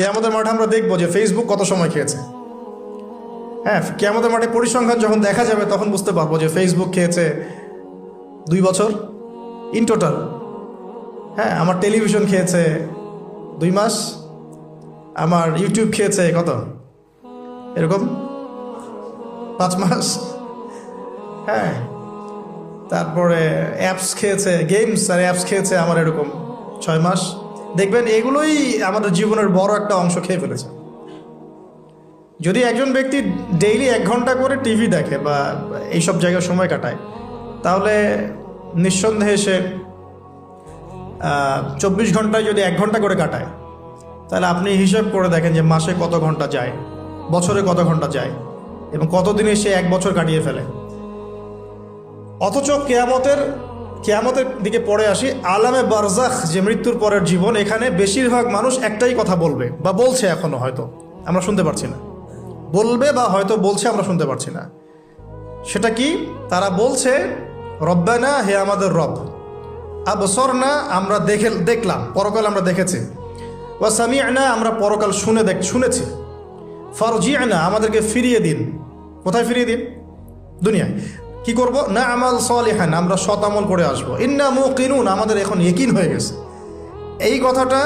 কেয়ামতের মাঠে আমরা দেখব যে ফেসবুক কত সময় খেয়েছে। হ্যাঁ কেয়ামতের মাঠে পরিসংখ্যান যখন দেখা যাবে তখন বুঝতে পারব যে ফেসবুক খেয়েছে দুই বছর ইন টোটাল হ্যাঁ আমার টেলিভিশন খেয়েছে দুই মাস, আমার ইউটিউব খেয়েছে কত? এরকম? পাঁচ মাস। হ্যাঁ তারপরে অ্যাপস খেয়েছে গেমস আর অ্যাপস খেয়েছে আমার এরকম ছয় মাস। দেখবেন এগুলোই আমাদের জীবনের বড় একটা অংশ খেয়ে ফেলেছে। যদি একজন ব্যক্তি ডেইলি এক ঘণ্টা করে টিভি দেখে বা এইসব জায়গায় সময় কাটায়, তাহলে নিঃসন্দেহে সে চব্বিশ ঘন্টায় যদি এক ঘণ্টা করে কাটায়, তাহলে আপনি হিসাব করে দেখেন যে মাসে কত ঘণ্টা যায়, বছরে কত ঘণ্টা যায় এবং কতদিনে সে এক বছর কাটিয়ে ফেলে। অথচ কেয়ামতের কেয়ামতের দিকে পড়ে আসি, আলামে বারজাখ যে মৃত্যুর পরের জীবন, এখানে বেশিরভাগ মানুষ একটাই কথা বলবে বা বলছে এখনও হয়তো, আমরা শুনতে পারছি না। বলবে বা হয়তো বলছে আমরা শুনতে পারছি না। সেটা কি? তারা বলছে, রব্বানা, হে আমাদের রব আবসর না আমরা দেখে, দেখলাম, পরকাল আমরা দেখেছি। ওয়া সামিআনা, আমরা পরকাল শুনে দেখ, শুনেছি। ফরজিআনা, আমাদেরকে ফিরিয়ে দিন। কোথায় ফিরিয়ে দিন? দুনিয়ায়। কি করব? না আমাল সলিহান, আমরা সতামল করে আসব। ইন্না মুকিনুন আমাদের এখন একিন হয়ে গেছে। এই কথাটা